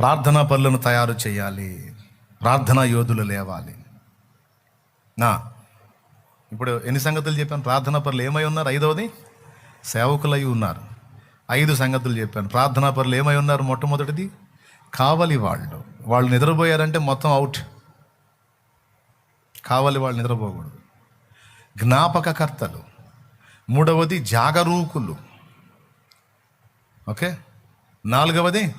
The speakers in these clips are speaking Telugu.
ప్రార్థనా పనులను తయారు చేయాలి. ప్రార్థనా యోధులు లేవాలి. నా ఇప్పుడు ఎన్ని సంగతులు చెప్పాను? ప్రార్థనా పనులు ఏమై ఉన్నారు? ఐదవది సేవకులై ఉన్నారు. ఐదు సంగతులు చెప్పాను. ప్రార్థనా పనులు ఏమై ఉన్నారు? మొట్టమొదటిది కావలి వాళ్ళు. వాళ్ళు నిద్రపోయారంటే మొత్తం అవుట్. కావలి వాళ్ళు నిద్రపోకూడదు. జ్ఞాపకకర్తలు. మూడవది జాగరూకులు. ఓకే? నాలుగవది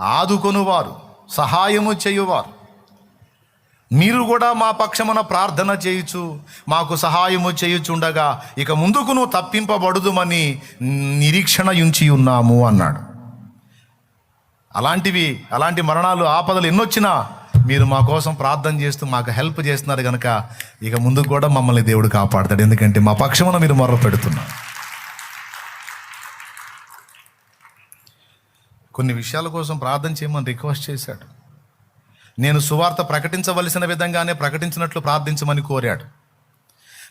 ఆదుకొనువారు సహాయము చేయువారు. మీరు కూడా మా పక్షమున ప్రార్థన చేయుచు మాకు సహాయము చేయుచుండగా ఇక ముందుకును తప్పింపబడుదుమని నిరీక్షణ ఉంచి ఉన్నాము అన్నాడు. అలాంటివి అలాంటి మరణాలు ఆపదలు ఎన్నొచ్చినా మీరు మా కోసం ప్రార్థన చేస్తూ మాకు హెల్ప్ చేస్తున్నారు కనుక ఇక ముందుకు కూడా మమ్మల్ని దేవుడు కాపాడతాడు. ఎందుకంటే మా పక్షమున మీరు మొర్ర పెడుతున్నారు కొన్ని విషయాల కోసం ప్రార్థన చేయమని రిక్వెస్ట్ చేశాడు. నేను సువార్త ప్రకటించవలసిన విధంగానే ప్రకటించినట్లు ప్రార్థించమని కోరాడు.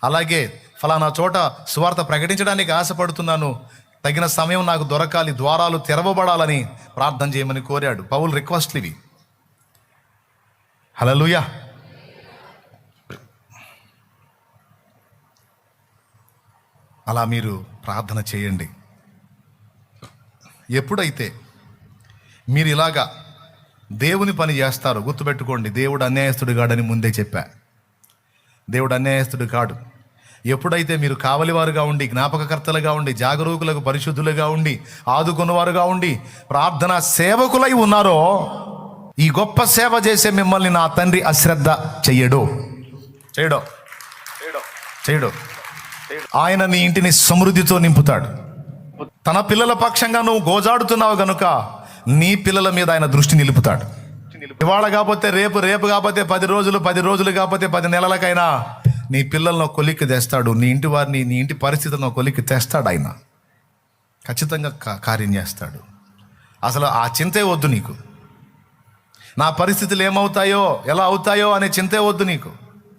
అలాగే ఫలానా చోట సువార్త ప్రకటించడానికి ఆశపడుతున్నాను. తగిన సమయం నాకు దొరకాలి ద్వారాలు తెరవబడాలని ప్రార్థన చేయమని కోరాడు. పౌల్ రిక్వెస్ట్లు ఇవి. హలలుయా అలా మీరు ప్రార్థన చేయండి. ఎప్పుడైతే మీరు ఇలాగా దేవుని పని చేస్తారు. గుర్తుపెట్టుకోండి దేవుడు అన్యాయస్తుడు కాడని ముందే చెప్పా. దేవుడు అన్యాయస్తుడు కాడు. ఎప్పుడైతే మీరు కావలివారుగా ఉండి జ్ఞాపకకర్తలుగా ఉండి జాగరూకులకు పరిశుద్ధులుగా ఉండి ఆదుకున్నవారుగా ఉండి ప్రార్థన సేవకులై ఉన్నారో ఈ గొప్ప సేవ చేసే మిమ్మల్ని నా తండ్రి అశ్రద్ధ చెయ్యడు. చేయడు చేయడు ఆయన నీ ఇంటిని సమృద్ధితో నింపుతాడు. తన పిల్లల పక్షంగా నువ్వు గోజాడుతున్నావు గనుక నీ పిల్లల మీద ఆయన దృష్టి నిలుపుతాడు. ఇవాళ కాకపోతే రేపు రేపు కాకపోతే పది రోజులు పది రోజులు కాకపోతే పది నెలలకైనా నీ పిల్లలను కొలిక్కి తెస్తాడు. నీ ఇంటి వారిని నీ ఇంటి పరిస్థితులను కొలిక్కి తెస్తాడు ఆయన. ఖచ్చితంగా కార్యం చేస్తాడు. అసలు ఆ చింతే వద్దు నీకు. నా పరిస్థితులు ఏమవుతాయో ఎలా అవుతాయో అనే చింతే వద్దు నీకు.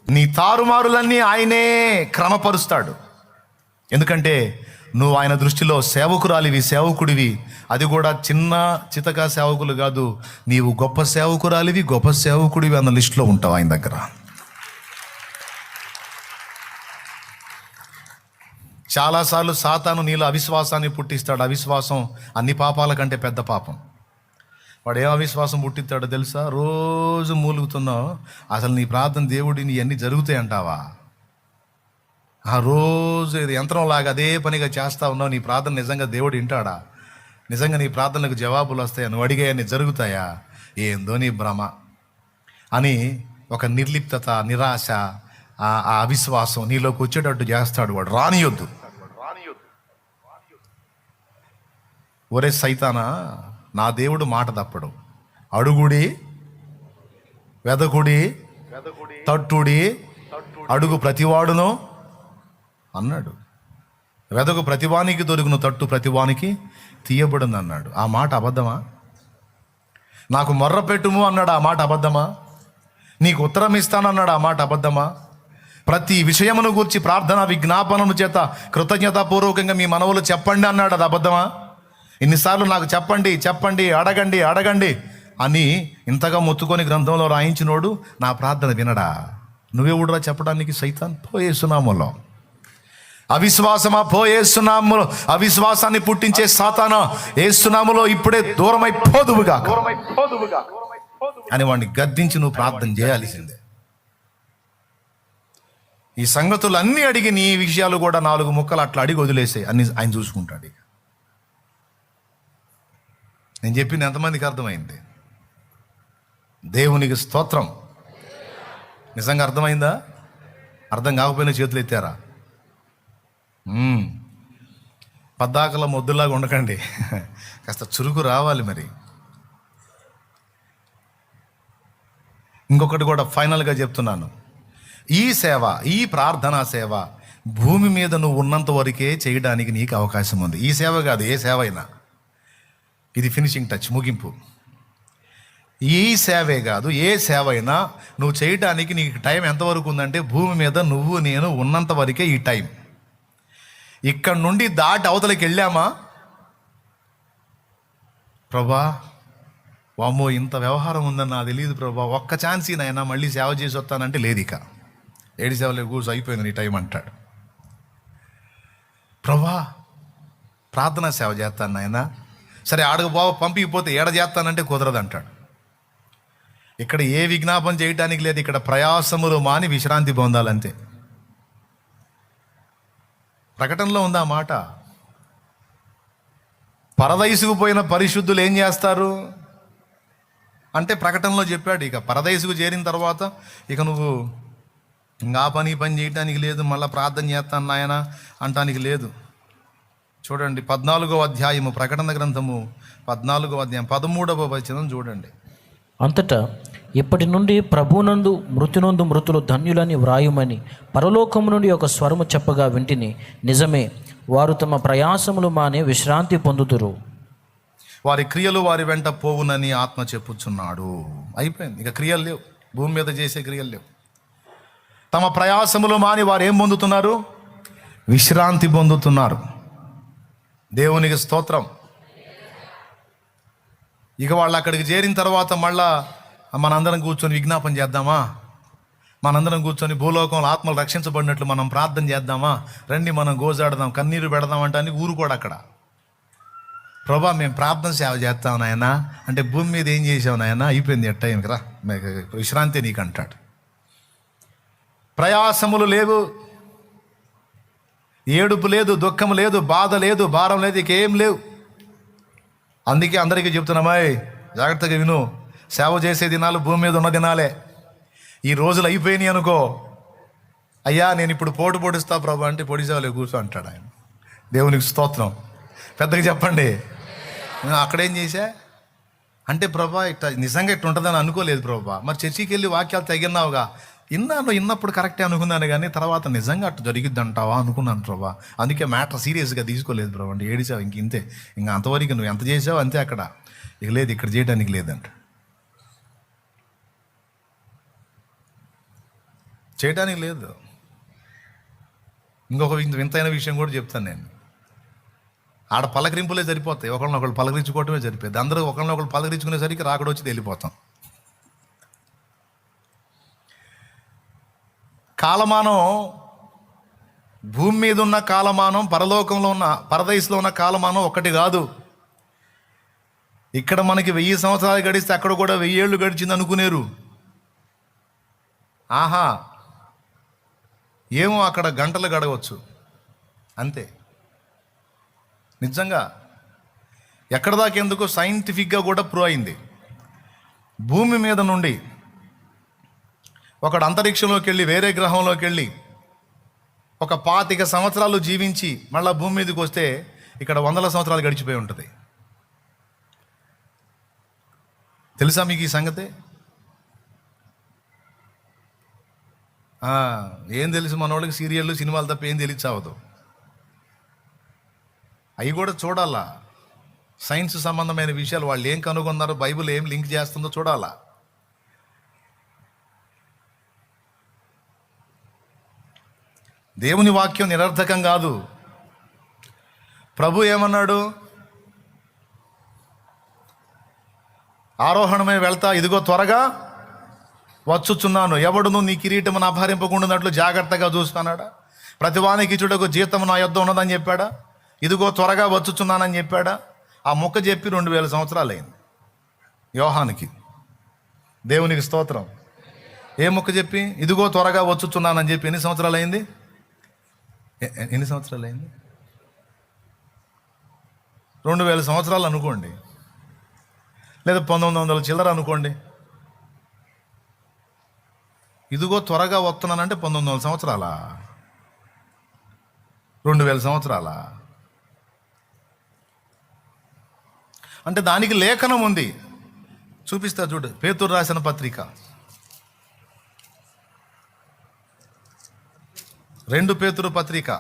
నీ తారుమారులన్నీ ఆయనే క్రమపరుస్తాడు. ఎందుకంటే నువ్వు ఆయన దృష్టిలో సేవకురాలివి సేవకుడివి. అది కూడా చిన్న చితక సేవకులు కాదు. నీవు గొప్ప సేవకురాలివి గొప్ప సేవకుడివి అన్న లిస్టులో ఉంటావు ఆయన దగ్గర. చాలాసార్లు సాతాను నీలో అవిశ్వాసాన్ని పుట్టిస్తాడు. అవిశ్వాసం అన్ని పాపాల కంటే పెద్ద పాపం. వాడు ఏం అవిశ్వాసం పుట్టిస్తాడో తెలుసా? రోజు మూలుగుతున్నావు. అసలు నీ ప్రార్థన దేవుడిని ఇవన్నీ జరుగుతాయి అంటావా? ఆ రోజు ఇది యంత్రంలాగా అదే పనిగా చేస్తా ఉన్నావు నీ ప్రార్థన నిజంగా దేవుడు వింటాడా? నిజంగా నీ ప్రార్థనలకు జవాబులు వస్తాయా? నువ్వు అడిగాయని జరుగుతాయా? ఏందో నీ భ్రమ. అని ఒక నిర్లిప్తత నిరాశ ఆ అవిశ్వాసం నీలోకి వచ్చేటట్టు చేస్తాడు వాడు. రానియొద్దు. ఒరే సైతానా నా దేవుడు మాట తప్పడు. అడుగుడి వెదకుడి తట్టుడి అడుగు ప్రతివాడును అన్నాడు. వెదకు ప్రతివానికి దొరికిన తట్టు ప్రతివానికి తీయబడింది అన్నాడు ఆ మాట అబద్ధమా? నాకు మొర్ర పెట్టుము అన్నాడు ఆ మాట అబద్ధమా? నీకు ఉత్తరం ఇస్తానన్నాడు ఆ మాట అబద్ధమా? ప్రతి విషయమును గురించి ప్రార్థన విజ్ఞాపనము చేత కృతజ్ఞతాపూర్వకంగా మీ మనవులు చెప్పండి అన్నాడు అది అబద్ధమా? ఇన్నిసార్లు నాకు చెప్పండి చెప్పండి అడగండి అడగండి అని ఇంతగా మొత్తుకొని గ్రంథంలో రాయించినోడు నా ప్రార్థన వినడా? నువ్వెవడురా చెప్పడానికి సైతాన్? పోయేసునామలో అవిశ్వాసమా? పోయేసునాములో అవిశ్వాసాన్ని పుట్టించే సాతాన? ఏసునాములో ఇప్పుడే దూరమై పోదువుగా అని వాడిని గద్దించి నువ్వు ప్రార్థన చేయాల్సిందే. ఈ సంగతులన్నీ అడిగి నీ విషయాలు కూడా నాలుగు ముక్కలు అట్లా అడిగి వదిలేసే అన్ని ఆయన చూసుకుంటాడు ఇక. నేను చెప్పింది ఎంతమందికి అర్థమైంది? దేవునికి స్తోత్రం. నిజంగా అర్థమైందా? అర్థం కాకపోయినా చేతులు ఎత్తారా? పద్దాకల మొద్దులాగా ఉండకండి. కాస్త చురుకు రావాలి మరి. ఇంకొకటి కూడా ఫైనల్గా చెప్తున్నాను. ఈ సేవ ఈ ప్రార్థనా సేవ భూమి మీద నువ్వు ఉన్నంత వరకే చేయడానికి నీకు అవకాశం ఉంది. ఈ సేవ కాదు ఏ సేవ అయినా. ఇది ఫినిషింగ్ టచ్ ముగింపు. ఈ సేవే కాదు ఏ సేవ అయినా నువ్వు చేయటానికి నీకు టైం ఎంతవరకు ఉందంటే భూమి మీద నువ్వు నేను ఉన్నంత వరకే ఈ టైం. ఇక్కడ నుండి దాటి అవతలకి వెళ్ళామా? ప్రభా వామ్మో ఇంత వ్యవహారం ఉందని నాకు తెలియదు ప్రభా. ఒక్క ఛాన్స్ నాయన మళ్ళీ సేవ చేసి వస్తానంటే లేదు ఇక ఏడు సేవలే కూర్చో అయిపోయింది నీ టైం అంటాడు. ప్రభా ప్రార్థనా సేవ చేస్తాను నాయన. సరే ఆడకు బావ పంపిపోతే ఏడ చేస్తానంటే కుదరదు అంటాడు ఇక్కడ ఏ విజ్ఞాపన చేయటానికి లేదు. ఇక్కడ ప్రయాసములు మాని విశ్రాంతి పొందాలంతే. ప్రకటనలో ఉందా ఆ మాట. పరదైసుకు పోయిన పరిశుద్ధులు ఏం చేస్తారు? అంటే ప్రకటనలో చెప్పాడు ఇక పరదైసుకు చేరిన తర్వాత ఇక నువ్వు ఇంకా పని పని చేయటానికి లేదు మళ్ళీ ప్రార్థన చేస్తాను నాయన అంటానికి లేదు. చూడండి పద్నాలుగో అధ్యాయము ప్రకటన గ్రంథము పద్నాలుగో అధ్యాయం పదమూడవ వచనం చూడండి. అంతటా ఇప్పటి నుండి ప్రభునందు మృతినందు మృతులు ధన్యులని వ్రాయుమని పరలోకము నుండి ఒక స్వరము చెప్పగా వింటిని నిజమే వారు తమ ప్రయాసములు మానే విశ్రాంతి పొందుతురు వారి క్రియలు వారి వెంట పోవునని ఆత్మ చెప్పుచున్నాడు. అయిపోయింది. ఇక క్రియలు లేవు. భూమి మీద చేసే క్రియలు లేవు. తమ ప్రయాసములు మాని వారు ఏం పొందుతున్నారు? విశ్రాంతి పొందుతున్నారు. దేవునికి స్తోత్రం. ఇక వాళ్ళు అక్కడికి చేరిన తర్వాత మళ్ళా మనందరం కూర్చొని విజ్ఞాపన చేద్దామా? మనందరం కూర్చొని భూలోకంలో ఆత్మలు రక్షించబడినట్లు మనం ప్రార్థన చేద్దామా? రండి మనం గోజాడదాం కన్నీరు పెడదాం అంటే ఊరు కూడా అక్కడ. ప్రభా మేము ప్రార్థన సేవ చేస్తాం నాయన. అంటే భూమి మీద ఏం చేసావు నాయన? అయిపోయింది ఎట్ట రా. మీకు విశ్రాంతి నీకు అంటాడు ప్రయాసములు లేవు. ఏడుపు లేదు దుఃఖం లేదు బాధ లేదు భారం లేదు ఇక ఏం లేవు. అందుకే అందరికీ చెప్తున్నామాయ్ జాగ్రత్తగా విను. సేవ చేసే దినాలు భూమి మీద ఉన్న దినాలే. ఈ రోజులు అయిపోయినాయి అనుకో అయ్యా నేను ఇప్పుడు పోటు పొడిస్తా ప్రభు అంటే పొడిసేవాళ్ళు కూర్చో అంటాడు ఆయన. దేవునికి స్తోత్రం. పెద్దగా చెప్పండి. అక్కడేం చేశా? అంటే ప్రభా ఇట్లా నిజంగా ఇట్లా ఉంటుందని అనుకోలేదు ప్రభా. మరి చర్చికి వెళ్ళి వాక్యాలు తగినావుగా ఇన్నాను ఇన్నప్పుడు కరెక్టే అనుకున్నాను కానీ తర్వాత నిజంగా అట్లా జరిగిద్ది అంటావా అనుకున్నాను ప్రభా. అందుకే మ్యాటర్ సీరియస్గా తీసుకోలేదు ప్రభా. అంటే ఏడిచావు ఇంక ఇంతే. ఇంకా అంతవరకు నువ్వు ఎంత చేసావు అంతే అక్కడ. ఇక లేదు ఇక్కడ చేయడానికి లేదంట. చేయడానికి లేదు. ఇంకొక వింతైన విషయం కూడా చెప్తాను నేను. ఆడ పలకరింపులే సరిపోతాయి. ఒకళ్ళనొకళ్ళు పలకరించుకోవటమే సరిపోద్ది అందరూ ఒకళ్ళనొకళ్ళు పలకరించుకునేసరికి రాకడొచ్చి వెళ్ళిపోతాం. కాలమానం భూమి మీద ఉన్న కాలమానం పరలోకంలో ఉన్న పరదేశంలో ఉన్న కాలమానం ఒకటి కాదు. ఇక్కడ మనకి వెయ్యి సంవత్సరాలు గడిస్తే అక్కడ కూడా వెయ్యేళ్ళు గడిచింది అనుకునేరు ఆహా ఏమో అక్కడ గంటలు గడవచ్చు. అంతే. నిజంగా ఎక్కడ దాకా ఎందుకు సైంటిఫిక్గా కూడా ప్రూవ్ అయింది. భూమి మీద నుండి ఒకడు అంతరిక్షంలోకి వెళ్ళి వేరే గ్రహంలోకి వెళ్ళి ఒక పాతిక సంవత్సరాలు జీవించి మళ్ళీ భూమి మీదకి వస్తే ఇక్కడ వందల సంవత్సరాలు గడిచిపోయి ఉంటుంది. తెలుసా మీకు ఈ సంగతే? ఏం తెలుసు మనోళ్ళకి సీరియళ్ళు సినిమాలు తప్ప ఏం తెలియచ్చు అవ్వదు అవి కూడా చూడాలా? సైన్స్ సంబంధమైన విషయాలు వాళ్ళు ఏం కనుగొన్నారో బైబిల్ ఏం లింక్ చేస్తుందో చూడాలా? దేవుని వాక్యం నిరర్థకం కాదు. ప్రభు ఏమన్నాడు? ఆరోహణమే వెళ్తా ఇదిగో త్వరగా వచ్చుచున్నాను. ఎవడును నీ కిరీటమును అపహరింపకుండానట్లు జాగ్రత్తగా చూసుకున్నాడా ప్రతివానికి చుడకు జీతం నా యుద్ధం ఉన్నదని చెప్పాడా? ఇదిగో త్వరగా వచ్చుచున్నానని చెప్పాడా? ఆ మొక్క చెప్పి రెండు వేల సంవత్సరాలు అయింది యోహానికి. దేవునికి స్తోత్రం. ఏ మొక్క చెప్పి? ఇదిగో త్వరగా వచ్చుచున్నానని చెప్పి ఎన్ని సంవత్సరాలు అయింది ఎన్ని సంవత్సరాలు అయింది రెండు వేల సంవత్సరాలు అనుకోండి. లేదా పంతొమ్మిది వందల చిల్లర అనుకోండి. ఇదిగో త్వరగా వస్తున్నానంటే పంతొమ్మిది వందల సంవత్సరాల? రెండు వేల సంవత్సరాల? అంటే దానికి లేఖనం ఉంది. చూపిస్తా చూడు. పేతురు రాసిన పత్రిక. రెండు పేతురు పత్రిక.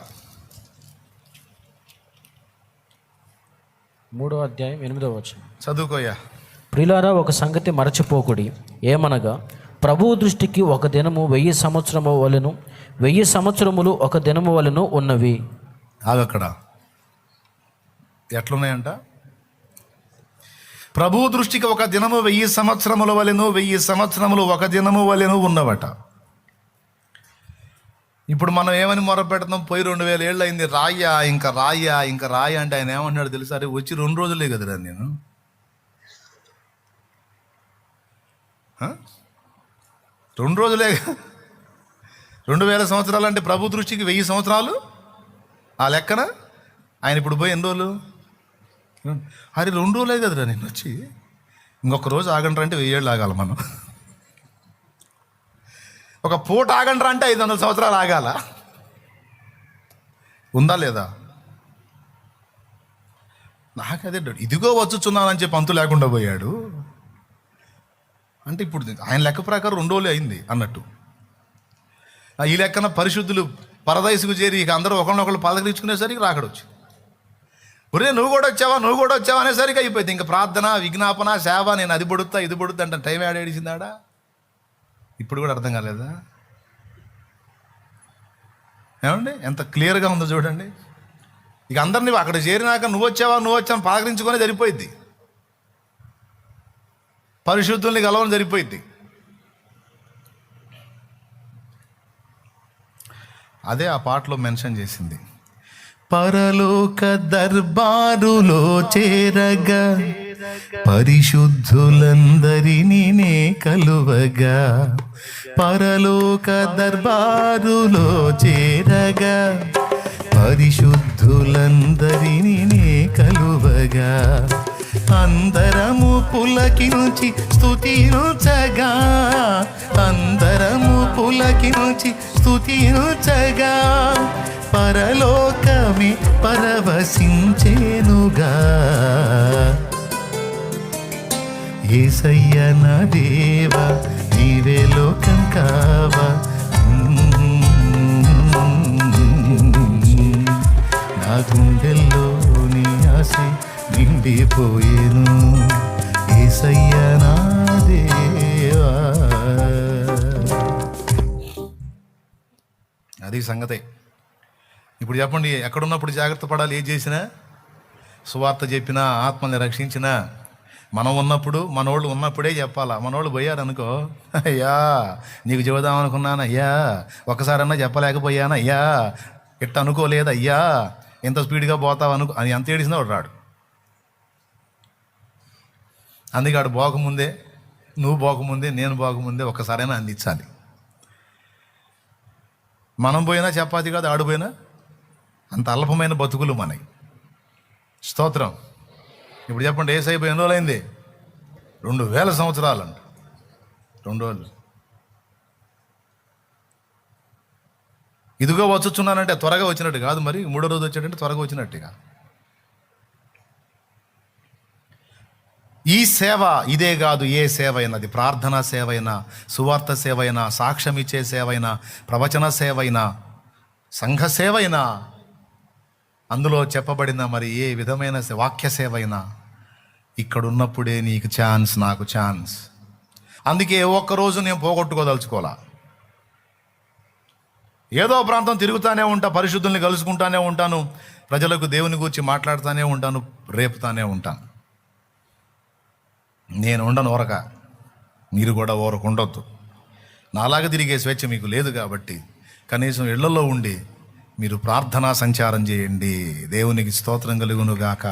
మూడో అధ్యాయం ఎనిమిదో వచనం. చదువుకోయా ప్రిలారా ఒక సంగతి మరచిపోకుడి. ఏమనగా ప్రభువు దృష్టికి ఒక దినము వెయ్యి సంవత్సరము వలెను వెయ్యి సంవత్సరములు ఒక దినము వలెను ఉన్నవి. ఆగక్కడ ఎట్లున్నాయంట? ప్రభు దృష్టికి ఒక దినము వెయ్యి సంవత్సరముల వలెను వెయ్యి సంవత్సరములు ఒక దినము వలెను ఉన్నవట. ఇప్పుడు మనం ఏమని మొరపెడతాం? పోయి రెండు వేల ఏళ్ళు అయింది రాయ్యా ఇంకా రాయ్యా ఇంకా రాయ్యా అంటే ఆయన ఏమన్నాడు తెలుసా? అరే వచ్చి రెండు రోజులే కదరా నేను. రెండు రోజులే రెండు వేల సంవత్సరాలు అంటే ప్రభు దృష్టికి వెయ్యి సంవత్సరాలు? ఆ లెక్కన? ఆయన ఇప్పుడు పోయి ఎన్ని రోజులు? అరే రెండు రోజులే కదరా నేను వచ్చి? ఇంకొక రోజు ఆగండ్రా అంటే వెయ్యి ఏళ్ళు ఆగాలి మనం. ఒక పూట ఆగండ్రా అంటే ఐదు వందల సంవత్సరాలు ఆగాల. ఉందా లేదా? నాకదే ఇదిగో వచ్చుచున్నానని చెప్పి అంతు లేకుండా పోయాడు. అంటే ఇప్పుడు ఆయన లెక్క ప్రకారం రెండు రోజులు అయింది అన్నట్టు. ఆ, ఈ లెక్కన పరిశుద్ధులు పరదయసుకు చేరి ఇక అందరూ ఒకరినొకరు పలకరించుకునేసరికి రాకడొచ్చింది. ఒరే నువ్వు కూడా వచ్చావా? నువ్వు కూడా వచ్చావా అనేసరికి అయిపోయింది. ఇంకా ప్రార్థన విజ్ఞాపన సేవ నేను అది పడుతా ఇది పడుతా అంటే టైం ఏడేడిసిందాడా ఇప్పుడు కూడా అర్థం కాలేదా? ఏమండి? ఎంత క్లియర్గా ఉందో చూడండి. ఇక అందరినీ అక్కడ చేరినాక నువ్వు వచ్చావా? నువ్వు వచ్చావు? పలకరించుకొని సరిపోయింది పరిశుద్ధుల్ని కలవని సరిపోయింది అదే ఆ పాటలో మెన్షన్ చేసింది. పరలోక దర్బారులో చేరగా పరిశుద్ధులందరినీ నే కలువగా పరలోక దర్బారులో చేరగా పరిశుద్ధులందరినీ నే కలువగా. అందరము పులకించి స్థుతించగా అందరము పులకించి స్థుతించగా పరలోకమే పరవశించేనుగా. ఏసయ్య నా దేవా నీవే లోకం కావా. నా గుండెల్లో నిండిపోయేను. ఏసయ్య నా దేవా. అది సంగతే. ఇప్పుడు చెప్పండి ఎక్కడున్నప్పుడు జాగ్రత్త పడాలి ఏం చేసినా? సువార్త చెప్పినా ఆత్మల్ని రక్షించినా. మనం ఉన్నప్పుడు మనోళ్ళు ఉన్నప్పుడే చెప్పాలా? మనోళ్ళు పోయారు అనుకో అయ్యా నీకు చెబుదాం అనుకున్నాను అయ్యా. ఒకసారన్నా చెప్పలేకపోయాను అయ్యా. ఇట్ట అనుకోలేదు అయ్యా. ఎంత స్పీడ్గా పోతావు అనుకో అని ఎంత ఏడిసినా వాడు రాడు. అందుకే ఆడు పోకముందే నువ్వు పోకముందే నేను పోకముందే ఒక్కసారైనా అందించాలి. మనం పోయినా చపాతి కాదు ఆడిపోయినా అంత అల్పమైన బతుకులు మనకి. స్తోత్రం. ఇప్పుడు చెప్పండి ఏ సైపు ఎన్ని రోజులైంది? రెండు వేల సంవత్సరాలు అంట. రెండు రోజులు. ఇదిగో వచ్చుచున్నానంటే త్వరగా వచ్చినట్టు కాదు మరి మూడో రోజు వచ్చాడంటే త్వరగా వచ్చినట్టుగా. ఈ సేవ ఇదే కాదు ఏ సేవ అయినది ప్రార్థనా సేవ అయినా సువార్త సేవ అయినా సాక్ష్యం ఇచ్చే సేవ అయినా ప్రవచన సేవ అయినా సంఘ సేవ అయినా అందులో చెప్పబడిన మరి ఏ విధమైన సే- వాక్య సేవ అయినా ఇక్కడ ఉన్నప్పుడే నీకు ఛాన్స్ నాకు ఛాన్స్. అందుకే ఒక్కరోజు ఒక్క రోజు నేను పోగొట్టుకోదలుచుకోవాలా ఏదో ప్రాంతం తిరుగుతానే ఉంటా పరిశుద్ధుల్ని కలుసుకుంటానే ఉంటాను ప్రజలకు దేవుని గురించి మాట్లాడుతూనే ఉంటాను రేపుతానే ఉంటాను. నేను ఉండను ఊరక మీరు కూడా ఊరకు ఉండొద్దు. నాలాగా తిరిగే స్వేచ్ఛ మీకు లేదు కాబట్టి కనీసం ఇళ్ళలో ఉండి మీరు ప్రార్థనా సంచారం చేయండి. దేవునికి స్తోత్రం కలుగునుగాక.